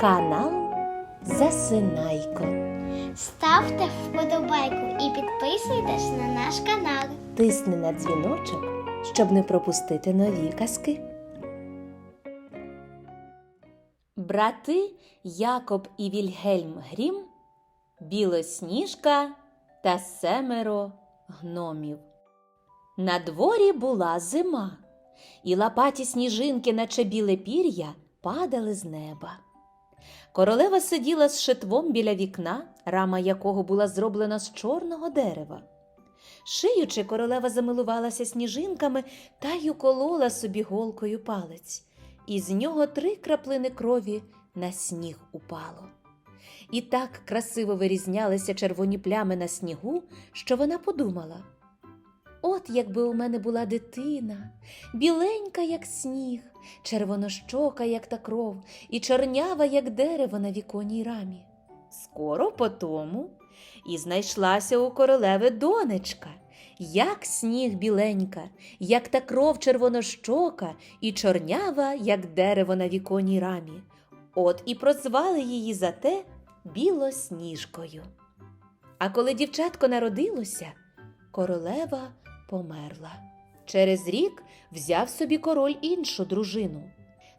Канал Засинайко. Ставте вподобайку і підписуйтесь на наш канал. Тисни на дзвіночок, щоб не пропустити нові казки. Брати Якоб і Вільгельм Грім, Білосніжка та семеро гномів. На дворі була зима, і лопаті сніжинки, наче біле пір'я, падали з неба. Королева сиділа з шитвом біля вікна, рама якого була зроблена з чорного дерева. Шиючи, королева замилувалася сніжинками та й уколола собі голкою палець, і з нього три краплини крові на сніг упало. І так красиво вирізнялися червоні плями на снігу, що вона подумала: от якби у мене була дитина, біленька, як сніг, червонощока, як та кров, і чорнява, як дерево на віконній рамі. Скоро по тому і знайшлася у королеви донечка, як сніг біленька, як та кров червонощока, і чорнява, як дерево на віконній рамі. От і прозвали її за те білосніжкою. А коли дівчатко народилося, королева померла. Через рік взяв собі король іншу дружину.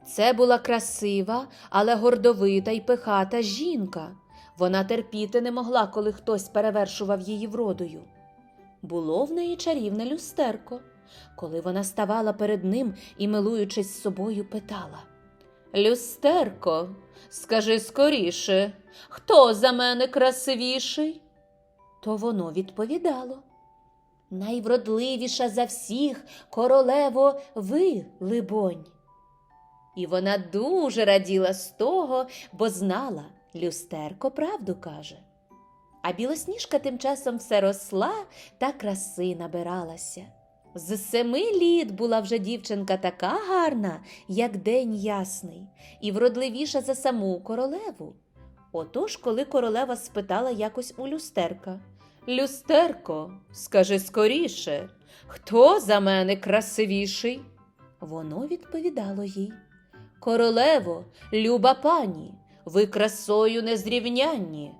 Це була красива, але гордовита й пихата жінка. Вона терпіти не могла, коли хтось перевершував її вродою. Було в неї чарівне люстерко. Коли вона ставала перед ним і, милуючись собою, питала Люстерко, скажи скоріше, хто за мене красивіший? То воно відповідало Найвродливіша за всіх королево ви, либонь. І вона дуже раділа з того, бо знала, люстерко правду каже. А білосніжка тим часом все росла та краси набиралася. З семи літ була вже дівчинка така гарна, як день ясний, і вродливіша за саму королеву. Отож, коли королева спитала якось у люстерка Люстерко, скажи скоріше, хто за мене красивіший? Воно відповідало їй Королево, люба пані, ви красою незрівнянні,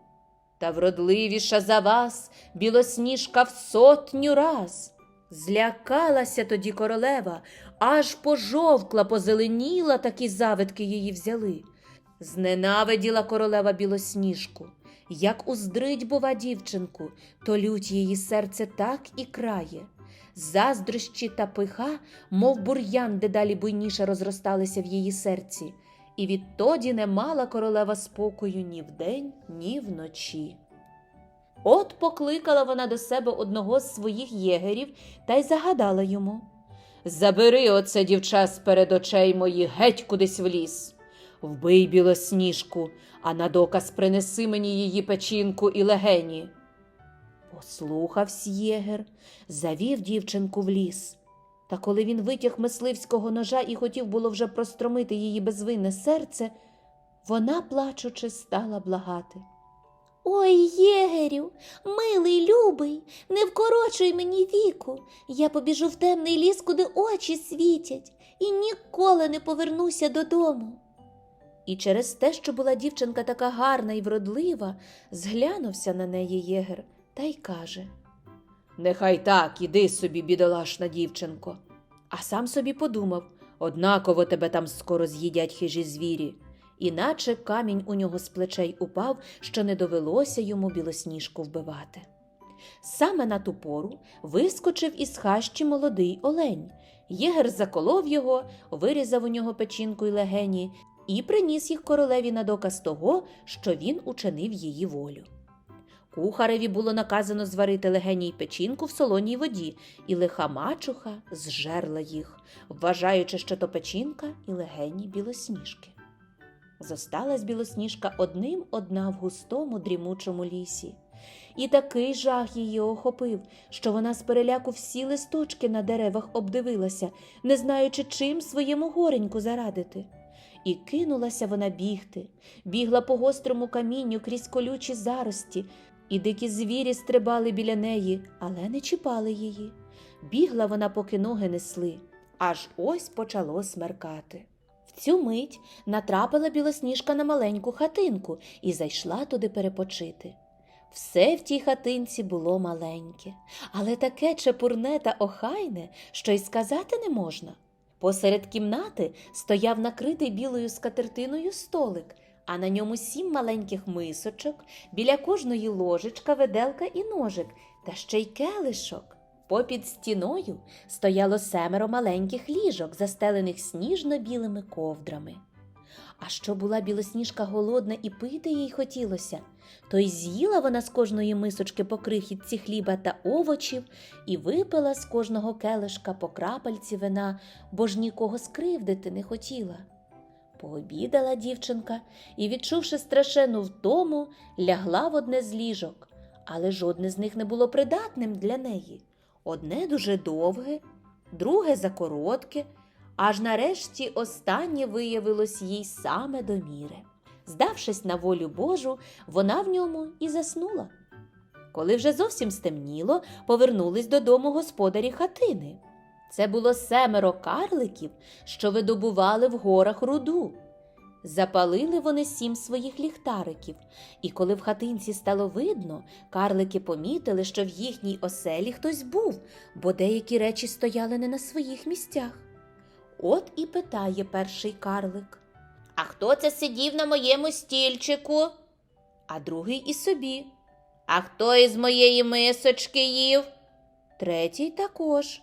та вродливіша за вас білосніжка в сотню раз. Злякалася тоді королева, аж пожовкла, позеленіла, такі завитки її взяли. Зненавиділа королева білосніжку. Як уздрить, бува, дівчинку, то лють її серце так і крає. Заздрощі та пиха, мов бур'ян, дедалі буйніше розросталися в її серці, і відтоді не мала королева спокою ні вдень, ні вночі. От покликала вона до себе одного з своїх єгерів та й загадала йому Забери оце дівча з перед очей моїх геть кудись в ліс. Вбий білосніжку, а на доказ принеси мені її печінку і легені. Послухавсь єгер, завів дівчинку в ліс. Та коли він витяг мисливського ножа і хотів було вже простромити її безвинне серце, вона, плачучи, стала благати. Ой, єгерю, милий, любий, не вкорочуй мені віку. Я побіжу в темний ліс, куди очі світять, і ніколи не повернуся додому. І через те, що була дівчинка така гарна і вродлива, зглянувся на неї єгер та й каже Нехай так, іди собі, бідолашна дівчинко. А сам собі подумав однаково тебе там скоро з'їдять хижі звірі. Іначе камінь у нього з плечей упав, що не довелося йому білосніжку вбивати. Саме на ту пору вискочив із хащі молодий олень. Єгер заколов його, вирізав у нього печінку й легені і приніс їх королеві на доказ того, що він учинив її волю. Кухареві було наказано зварити легені й печінку в солоній воді, і лиха мачуха зжерла їх, вважаючи, що то печінка і легені білосніжки. Зосталась білосніжка одним одна в густому дрімучому лісі. І такий жах її охопив, що вона з переляку всі листочки на деревах обдивилася, не знаючи, чим своєму гореньку зарадити. І кинулася вона бігти, бігла по гострому камінню крізь колючі зарості, і дикі звірі стрибали біля неї, але не чіпали її. Бігла вона, поки ноги несли, аж ось почало смеркати. В цю мить натрапила білосніжка на маленьку хатинку і зайшла туди перепочити. Все в тій хатинці було маленьке, але таке чепурне та охайне, що й сказати не можна. Посеред кімнати стояв накритий білою скатертиною столик, а на ньому сім маленьких мисочок, біля кожної ложечка, веделка і ножик, та ще й келишок. Попід стіною стояло семеро маленьких ліжок, застелених сніжно-білими ковдрами. А що була білосніжка голодна і пити їй хотілося, то й з'їла вона з кожної мисочки по крихітці хліба та овочів і випила з кожного келишка по крапельці вина, бо ж нікого скривдити не хотіла. Пообідала дівчинка і, відчувши страшенну втому, лягла в одне з ліжок, але жодне з них не було придатним для неї. Одне дуже довге, друге закоротке, аж нарешті останнє виявилось їй саме до міри. Здавшись на волю Божу, вона в ньому і заснула. Коли вже зовсім стемніло, повернулись додому господарі хатини. Це було семеро карликів, що видобували в горах руду. Запалили вони сім своїх ліхтариків, і коли в хатинці стало видно, карлики помітили, що в їхній оселі хтось був, бо деякі речі стояли не на своїх місцях. От і питає перший карлик. А хто це сидів на моєму стільчику? А другий і собі. А хто із моєї мисочки їв? Третій також.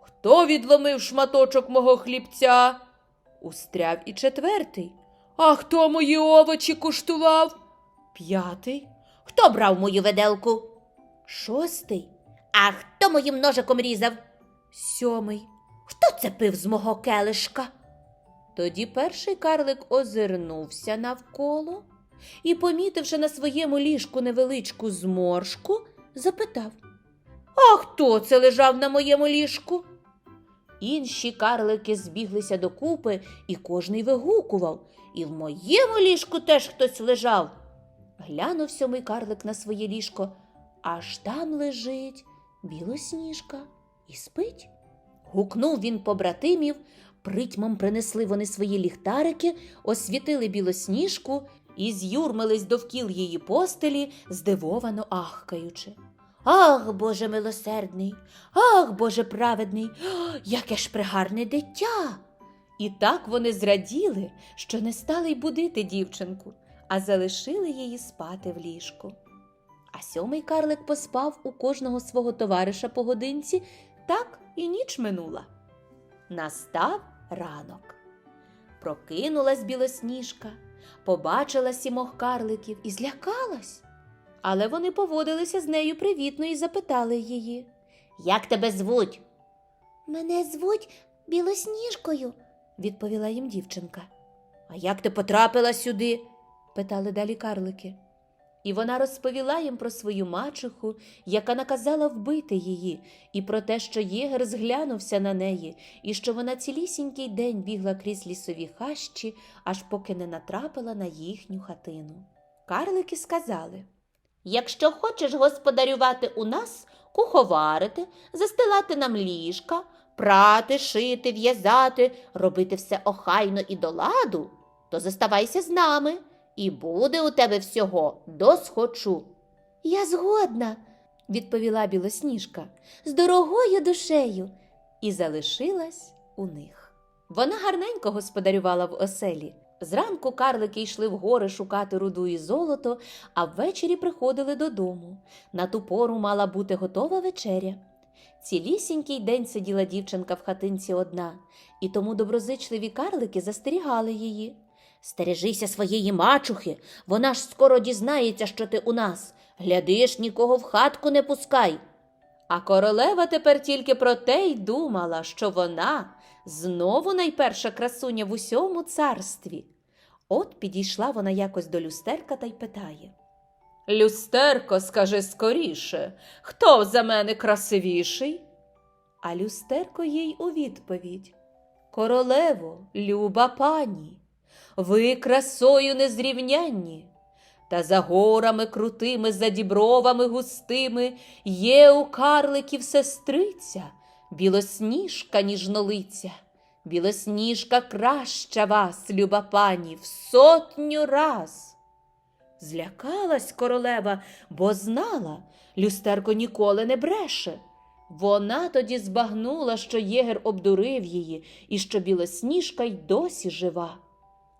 Хто відломив шматочок мого хлібця? Устряв і четвертий. А хто мої овочі куштував? П'ятий. Хто брав мою веделку? Шостий. А хто моїм ножиком різав? Сьомий. Хто це пив з мого келишка? Тоді перший карлик озирнувся навколо і, помітивши на своєму ліжку невеличку зморшку, запитав А хто це лежав на моєму ліжку? Інші карлики збіглися докупи, і кожний вигукував, і в моєму ліжку теж хтось лежав. Глянув сьомий карлик на своє ліжко, аж там лежить білосніжка і спить. Гукнув він побратимів, притьмом принесли вони свої ліхтарики, освітили білосніжку і з'юрмились довкіл її постелі, здивовано ахкаючи. Ах, Боже милосердний, ах, Боже праведний, яке ж пригарне дитя. І так вони зраділи, що не стали й будити дівчинку, а залишили її спати в ліжку. А сьомий карлик поспав у кожного свого товариша по годинці, так і ніч минула. Настав ранок. Прокинулась білосніжка, побачила сімох карликів і злякалась. Але вони поводилися з нею привітно і запитали її Як тебе звуть? Мене звуть Білосніжкою. відповіла їм дівчинка. А як ти потрапила сюди? питали далі карлики. І вона розповіла їм про свою мачуху, яка наказала вбити її, і про те, що єгер зглянувся на неї, і що вона цілісінький день бігла крізь лісові хащі, аж поки не натрапила на їхню хатину. Карлики сказали Якщо хочеш господарювати у нас, куховарити, застилати нам ліжка, прати, шити, в'язати, робити все охайно і до ладу, то заставайся з нами, і буде у тебе всього досхочу. Я згодна, відповіла білосніжка, з дорогою душею. І залишилась у них. Вона гарненько господарювала в оселі. Зранку карлики йшли в гори шукати руду і золото, а ввечері приходили додому. На ту пору мала бути готова вечеря. Цілісінький день сиділа дівчинка в хатинці одна, і тому доброзичливі карлики застерігали її. Стережися своєї мачухи, вона ж скоро дізнається, що ти у нас. Глядиш, нікого в хатку не пускай. А королева тепер тільки про те й думала, що вона знову найперша красуня в усьому царстві. От підійшла вона якось до люстерка та й питає. Люстерко, скажи скоріше, хто за мене красивіший? А люстерко їй у відповідь Королево, люба пані, ви красою незрівнянні. Та за горами крутими, за дібровами густими є у карликів сестриця, білосніжка ніжнолиця, Білосніжка краща вас, люба пані, в сотню раз. Злякалась королева, бо знала, люстерко ніколи не бреше. Вона тоді збагнула, що єгер обдурив її і що білосніжка й досі жива.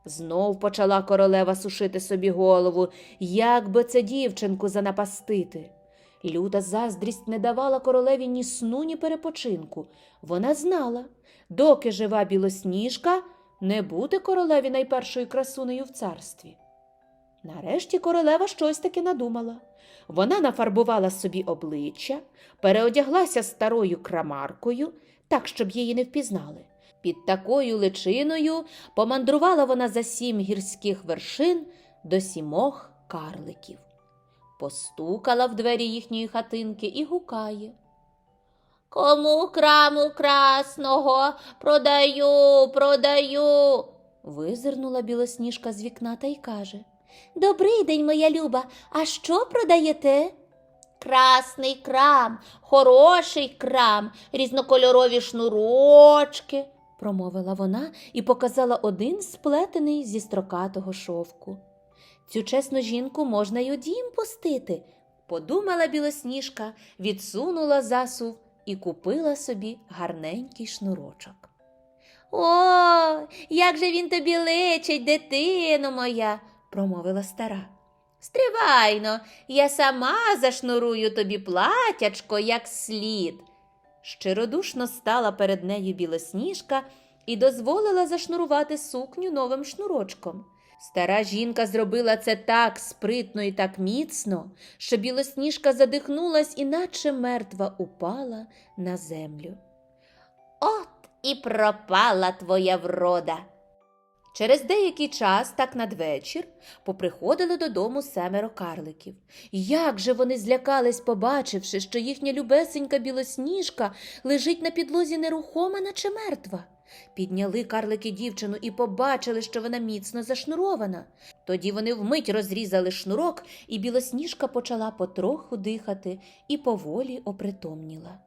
Знов почала королева сушити собі голову, як би це дівчинку занапастити. Люта заздрість не давала королеві ні сну, ні перепочинку. Вона знала, доки жива білосніжка, не бути королеві найпершою красунею в царстві. Нарешті королева щось таки надумала. Вона нафарбувала собі обличчя, переодяглася старою крамаркою, так, щоб її не впізнали. Під такою личиною помандрувала вона за сім гірських вершин до сімох карликів. Постукала в двері їхньої хатинки і гукає. Кому краму красного продаю, продаю. Визирнула білосніжка з вікна та й каже. Добрий день, моя люба. А що продаєте? Красний крам, хороший крам, різнокольорові шнурочки, промовила вона і показала один сплетений зі строкатого шовку. Цю чесну жінку можна й у дім пустити, подумала білосніжка, відсунула засув і купила собі гарненький шнурочок. О, як же він тобі личить, дитино моя, промовила стара. Стривайно, я сама зашнурую тобі платячко, як слід. Щиродушно стала перед нею білосніжка і дозволила зашнурувати сукню новим шнурочком. Стара жінка зробила це так спритно і так міцно, що білосніжка задихнулась і наче мертва упала на землю. От і пропала твоя врода. Через деякий час, так надвечір, поприходили додому семеро карликів. Як же вони злякались, побачивши, що їхня любесенька білосніжка лежить на підлозі нерухома, наче мертва. Підняли карлики дівчину і побачили, що вона міцно зашнурована. Тоді вони вмить розрізали шнурок, і білосніжка почала потроху дихати і поволі опритомніла.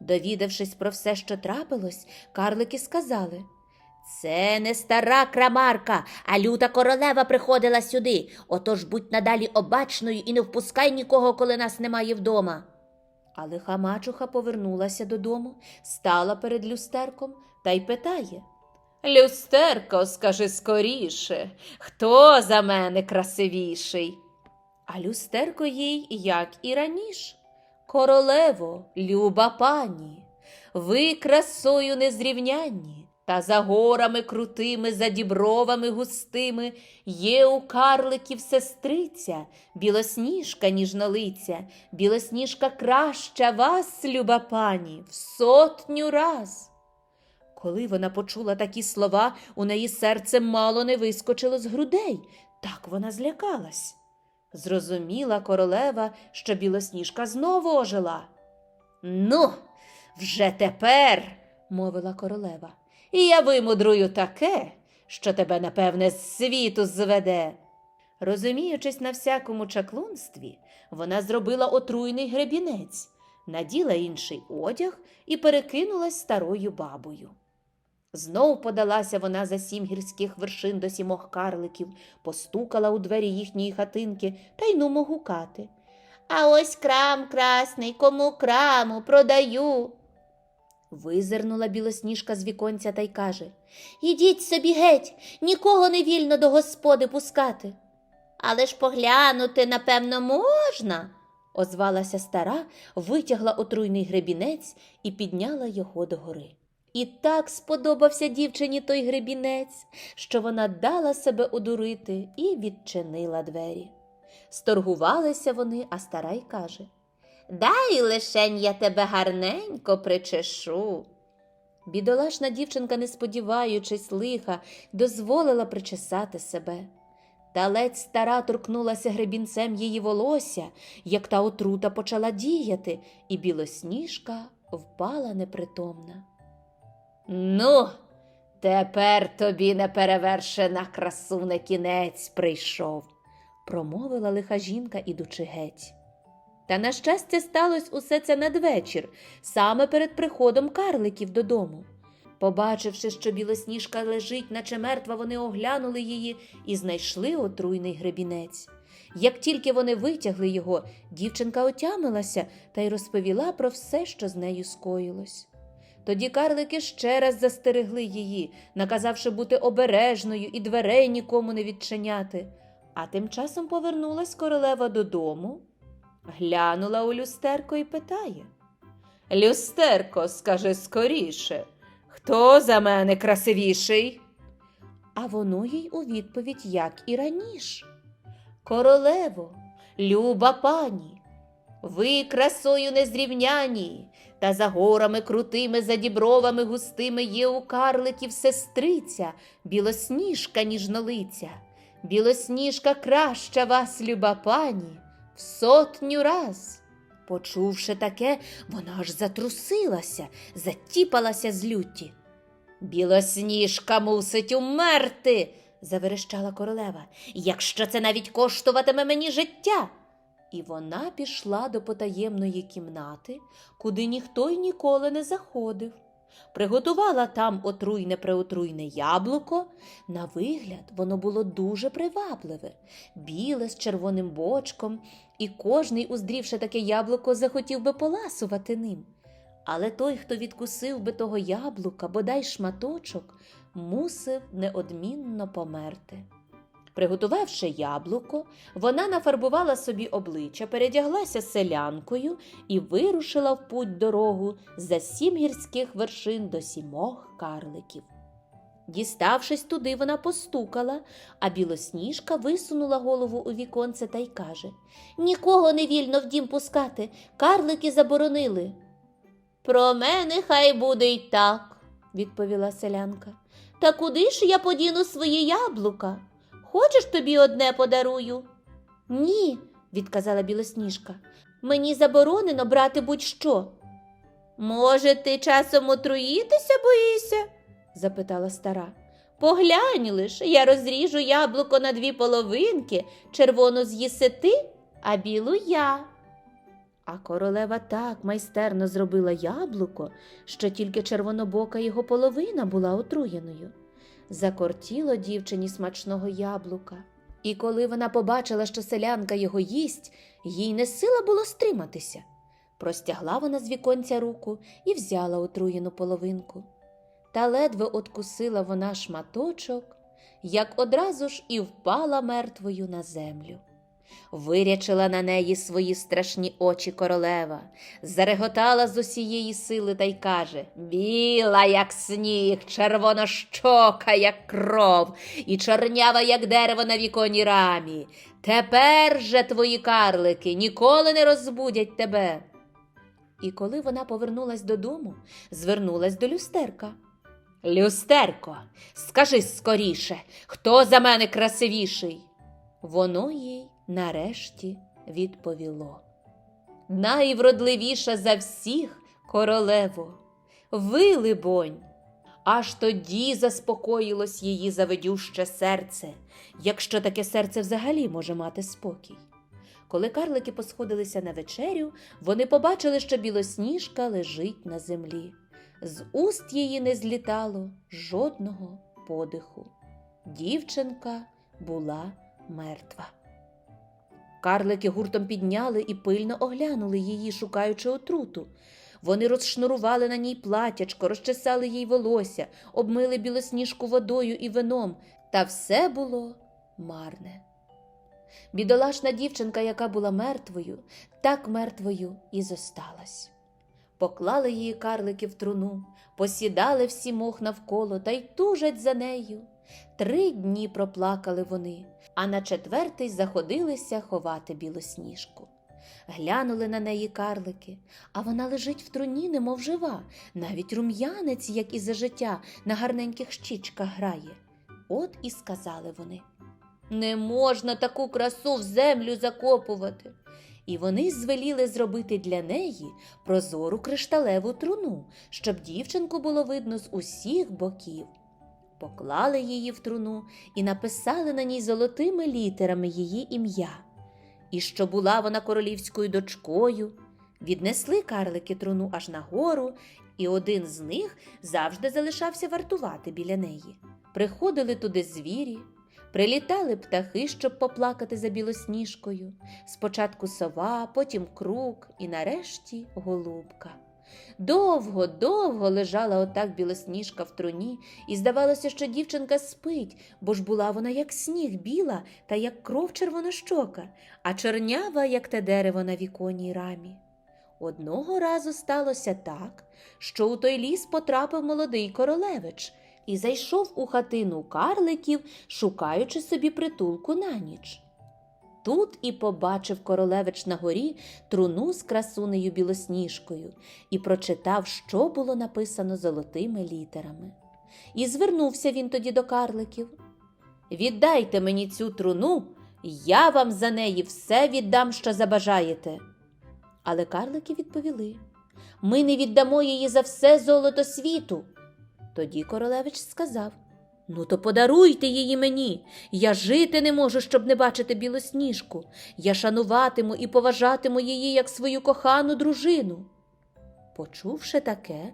Довідавшись про все, що трапилось, карлики сказали Це не стара крамарка, а люта королева приходила сюди. Отож будь надалі обачною і не впускай нікого, коли нас немає вдома. Але хамачуха повернулася додому, стала перед люстерком та й питає Люстерко, скажи скоріше, хто за мене красивіший? А люстерко їй, як і раніше. Королево, люба пані, ви красою незрівнянні, та за горами крутими, за дібровами густими є у карликів сестриця, білосніжка ніжнолиця, білосніжка краща вас, люба пані, в сотню раз. Коли вона почула такі слова, у неї серце мало не вискочило з грудей, так вона злякалась. Зрозуміла королева, що білосніжка знову ожила. Ну, вже тепер, мовила королева, і я вимудрую таке, що тебе, напевне, з світу зведе. Розуміючись на всякому чаклунстві, вона зробила отруйний гребінець, наділа інший одяг і перекинулась старою бабою. Знов подалася вона за сім гірських вершин до сімох карликів, постукала у двері їхньої хатинки та й нумо гукати. А ось крам красний, кому краму продаю. Визирнула білосніжка з віконця та й каже Ідіть собі геть, нікого не вільно до господи пускати. Але ж поглянути, напевно, можна, озвалася стара, витягла отруйний гребінець і підняла його догори. І так сподобався дівчині той гребінець, що вона дала себе одурити і відчинила двері. Сторгувалися вони, а стара й каже Дай лишень я тебе гарненько причешу. Бідолашна дівчинка, не сподіваючись лиха, дозволила причесати себе. Та ледь стара торкнулася гребінцем її волосся, як та отрута почала діяти, і білосніжка впала непритомна. Ну, тепер тобі неперевершена красуне кінець прийшов, промовила лиха жінка, ідучи геть. Та, на щастя, сталося усе це надвечір, саме перед приходом карликів додому. Побачивши, що білосніжка лежить, наче мертва, вони оглянули її і знайшли отруйний гребінець. Як тільки вони витягли його, дівчинка отямилася та й розповіла про все, що з нею скоїлось. Тоді карлики ще раз застерегли її, наказавши бути обережною і дверей нікому не відчиняти. А тим часом повернулась королева додому, глянула у люстерко і питає: Люстерко, скажи скоріше, хто за мене красивіший? А воно їй у відповідь, як і раніше. Королево, люба пані, ви красою незрівняні, та за горами крутими, за дібровами густими є у карликів сестриця, білосніжка ніжнолиця. Білосніжка краща вас, люба пані, в сотню раз. Почувши таке, вона аж затрусилася, затіпалася з люті. Білосніжка мусить умерти, заверещала королева, якщо це навіть коштуватиме мені життя. І вона пішла до потаємної кімнати, куди ніхто й ніколи не заходив. Приготувала там отруйне преотруйне яблуко. На вигляд воно було дуже привабливе, біле з червоним бочком, і кожний, уздрівши таке яблуко, захотів би поласувати ним. Але той, хто відкусив би того яблука, бодай шматочок, мусив неодмінно померти. Приготувавши яблуко, вона нафарбувала собі обличчя, передяглася селянкою і вирушила в путь дорогу за сім гірських вершин до сімох карликів. Діставшись туди, вона постукала, а білосніжка висунула голову у віконце та й каже Нікого не вільно в дім пускати, карлики заборонили. Про мене хай буде й так, відповіла селянка. Та куди ж я подіну свої яблука? Хочеш тобі одне подарую? Ні, відказала білосніжка. Мені заборонено брати будь-що. Може, ти часом отруїтися боїшся? запитала стара. Поглянь лиш, я розріжу яблуко на дві половинки, червону з'їси ти, а білу я. А королева так майстерно зробила яблуко, що тільки червонобока його половина була отруєною. Закортіло дівчині смачного яблука. І коли вона побачила, що селянка його їсть, їй не сила було стриматися. Простягла вона з віконця руку і взяла отруєну половинку. Та ледве откусила вона шматочок, як одразу ж і впала мертвою на землю. Вирячила на неї свої страшні очі королева, зареготала з усієї сили та й каже Біла, як сніг, червонощока, як кров, і чорнява, як дерево на віконі рамі. Тепер же твої карлики ніколи не розбудять тебе. І коли вона повернулась додому, звернулась до люстерка. Люстерко, скажи скоріше, хто за мене красивіший? Воно їй нарешті відповіло. Найвродливіша за всіх королево, ви, либонь. Аж тоді заспокоїлось її заведюще серце, якщо таке серце взагалі може мати спокій. Коли карлики посходилися на вечерю, вони побачили, що білосніжка лежить на землі. З уст її не злітало жодного подиху. Дівчинка була мертва. Карлики гуртом підняли і пильно оглянули її, шукаючи отруту. Вони розшнурували на ній платячко, розчесали їй волосся, обмили білосніжку водою і вином, та все було марне. Бідолашна дівчинка, яка була мертвою, так мертвою і зосталась. Поклали її карлики в труну, посідали всі мох навколо та й тужать за нею. Три дні проплакали вони, а на четвертий заходилися ховати білосніжку. Глянули на неї карлики, а вона лежить в труні, немов жива, навіть рум'янець, як і за життя, на гарненьких щічках грає. От і сказали вони не можна таку красу в землю закопувати. І вони звеліли зробити для неї прозору кришталеву труну, щоб дівчинку було видно з усіх боків. Поклали її в труну і написали на ній золотими літерами її ім'я. І що була вона королівською дочкою, Віднесли карлики труну аж нагору, і один з них завжди залишався вартувати біля неї. Приходили туди звірі, прилітали птахи, щоб поплакати за білосніжкою. Спочатку сова, потім крук і нарешті голубка. Довго, довго лежала отак білосніжка в труні, і здавалося, що дівчинка спить, бо ж була вона як сніг біла та як кров червонощока, а чорнява, як те дерево на віконній рамі. Одного разу сталося так, що у той ліс потрапив молодий королевич і зайшов у хатину карликів, шукаючи собі притулку на ніч. Тут і побачив королевич на горі труну з красунею білосніжкою і прочитав, що було написано золотими літерами. І звернувся він тоді до карликів. Віддайте мені цю труну, я вам за неї все віддам, що забажаєте. Але карлики відповіли Ми не віддамо її за все золото світу. Тоді королевич сказав Ну, то подаруйте її мені. Я жити не можу, щоб не бачити білосніжку. Я шануватиму і поважатиму її як свою кохану дружину. Почувши таке,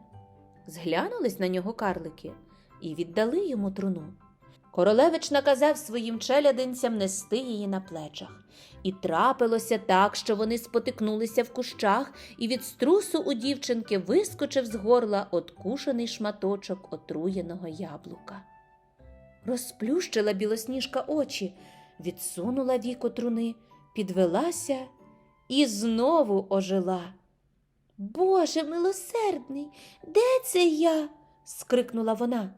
зглянулись на нього карлики і віддали йому труну. Королевич наказав своїм челядинцям нести її на плечах. І трапилося так, що вони спотикнулися в кущах, і від струсу у дівчинки вискочив з горла откушений шматочок отруєного яблука. Розплющила білосніжка очі, відсунула віко труни, підвелася і знову ожила. Боже милосердний, де це я? скрикнула вона.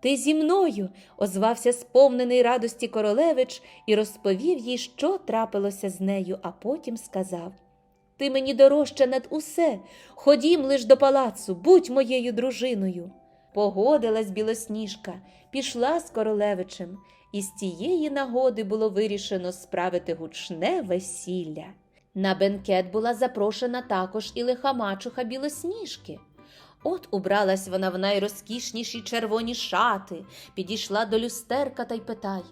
Ти зі мною, озвався сповнений радості королевич і розповів їй, що трапилося з нею, а потім сказав Ти мені дорожча над усе. Ходім лиш до палацу, будь моєю дружиною. Погодилась білосніжка, пішла з королевичем, і з тієї нагоди було вирішено справити гучне весілля. На бенкет була запрошена також і лиха мачуха білосніжки. От убралась вона в найрозкішніші червоні шати, підійшла до люстерка та й питає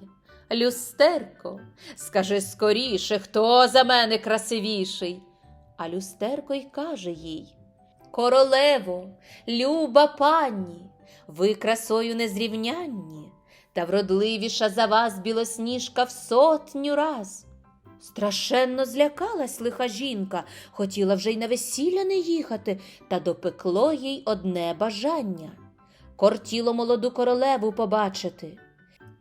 Люстерко, скажи скоріше, хто за мене красивіший? А люстерко й каже їй Королево, люба пані, ви красою незрівнянні, та вродливіша за вас білосніжка в сотню раз. Страшенно злякалась лиха жінка, хотіла вже й на весілля не їхати, та допекло їй одне бажання кортіло молоду королеву побачити.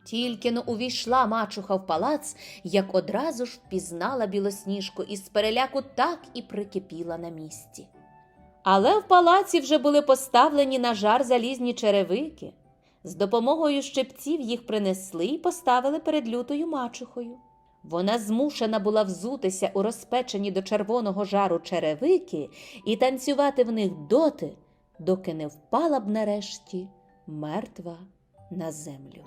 Тільки но увійшла мачуха в палац, як одразу ж впізнала білосніжку і з переляку так і прикипіла на місці. Але в палаці вже були поставлені на жар залізні черевики. З допомогою щепців їх принесли і поставили перед лютою мачухою. Вона змушена була взутися у розпечені до червоного жару черевики і танцювати в них доти, доки не впала б нарешті мертва на землю.